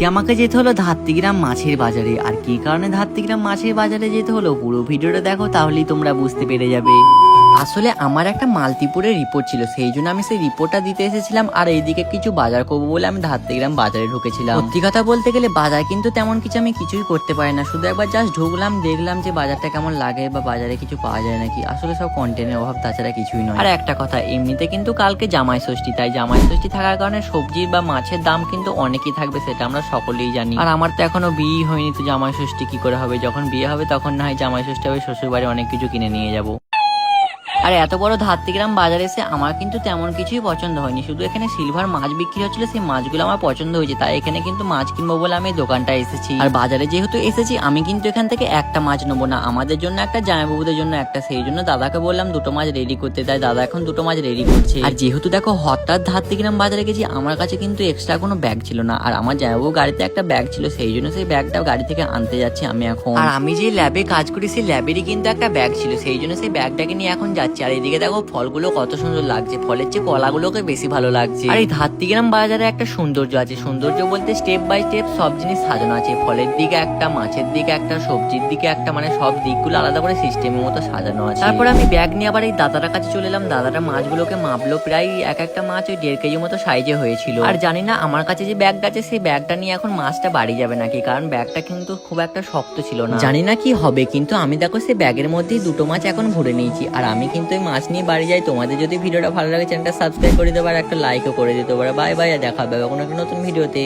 আজকে আমাকে যেতে হলো ধাত্তিগ্রাম মাছের বাজারে? আর কি কারণে ধাত্তিগ্রাম মাছের বাজারে যেতে হলো? পুরো ভিডিওটা দেখো, তাহলেই তোমরা বুঝতে পেরে যাবে। আসলে আমার একটা মালতিপুরের রিপোর্ট ছিল, সেই জন্য আমি সেই রিপোর্টটা দিতে এসেছিলাম, আর এইদিকে কিছু বাজার করব বলে আমি ধাত্তিগ্রাম বাজারে ঢুকেছিলাম। সত্যি কথা বলতে গেলে বাজার কিন্তু তেমন কিছু আমি কিছুই করতে পারি না। শুধু একবার জাস্ট ঢুকলাম, দেখলাম যে বাজারটা কেমন লাগে বা বাজারে কিছু পাওয়া যায় নাকি। আসলে সব কন্টেন্টের অভাব, তাছাড়া কিছুই নয়। আর একটা কথা, এমনিতে কিন্তু কালকে জামাই ষষ্ঠী তাই জামাই ষষ্ঠী থাকার কারণে সবজি বা মাছের দাম কিন্তু অনেকই থাকবে, সেটা আমরা সকলেই জানি। আর আমার তো এখনও বিয়ে হয়নি, তো জামাই ষষ্ঠী কি করে হবে? যখন বিয়ে হবে তখন না হয় জামাই ষষ্ঠী হবে শ্বশুর বাড়ি অনেক কিছু কিনে নিয়ে যাব। আর, এত বড় ধাত্তিগ্রাম বাজারে এসে আমার কিন্তু তেমন কিছুই পছন্দ হয়নি। শুধু এখানে সিলভার মাছ বিক্রি হচ্ছিল, সেই মাছগুলো আমার পছন্দ হয়েছে। তাই এখানে কিন্তু মাছ কিনবো বলে আমি দোকানটা এসেছি। আর বাজারে যেহেতু এসেছি, আমি কিন্তু এখান থেকে একটা মাছ নেব না। আমাদের জন্য একটা, জামাইবাবুদের জন্য একটা। সেই জন্য দাদাকে বললাম, দুটো মাছ রেডি করতে। তাই দাদা এখন দুটো মাছ রেডি করছে। আর যেহেতু দেখো, হঠাৎ ধাত্তিগ্রাম বাজারে গেছি, আমার কাছে কিন্তু এক্সট্রা কোনো ব্যাগ ছিল না। আর আমার জামাইবাবু গাড়িতে একটা ব্যাগ ছিল, সেই জন্য সেই ব্যাগটা গাড়ি থেকে আনতে যাচ্ছি আমি এখন। আর আমি যে ল্যাবে কাজ করি, সেই ল্যাবেরই কিন্তু একটা ব্যাগ ছিল। সেই জন্য সেই ব্যাগটাকে নিয়ে এখন যাচ্ছি। আর এদিকে দেখো ফলগুলো কত সুন্দর লাগছে। ফলের চেয়ে কলাগুলোকে বেশি ভালো লাগছে। আর এই ধাত্তিগ্রাম বাজারে একটা সৌন্দর্য আছে। সৌন্দর্য বলতে স্টেপ বাই স্টেপ সব জিনিস সাজানো আছে। ফলের দিকে একটা মাছের দিকে একটা সবজির দিকে একটা মানে সব দিকগুলো আলাদা করে সিস্টেমের মতো সাজানো আছে। তারপর আমি ব্যাগ নিয়ে আবার এই দাদাটার কাছে চলে এলাম। দাদাটা মাছগুলোকে মাপলো প্রায় এক একটা মাছ ওই দেড় কেজি মতো সাইজে হয়েছিল। আর জানি না আমার কাছে যে ব্যাগটা আছে সেই ব্যাগটা নিয়ে এখন মাছটা বাড়ি যাবে নাকি? কারণ ব্যাগটা কিন্তু খুব একটা শক্ত ছিল না। জানি না কি হবে কিন্তু আমি দেখো সেই ব্যাগের মধ্যেই দুটো মাছ এখন ভরে নিয়েছি। আর আমি কিন্তু ওই মাছ নিয়ে বাড়ি যাই, তোমাদের যদি ভিডিওটা ভালো লাগে চ্যানেলটা সাবস্ক্রাইব করে দেবো আর একটা লাইকও করে দিতে পারো। বাই বাই দেখা হবে কোনো নতুন ভিডিওতে।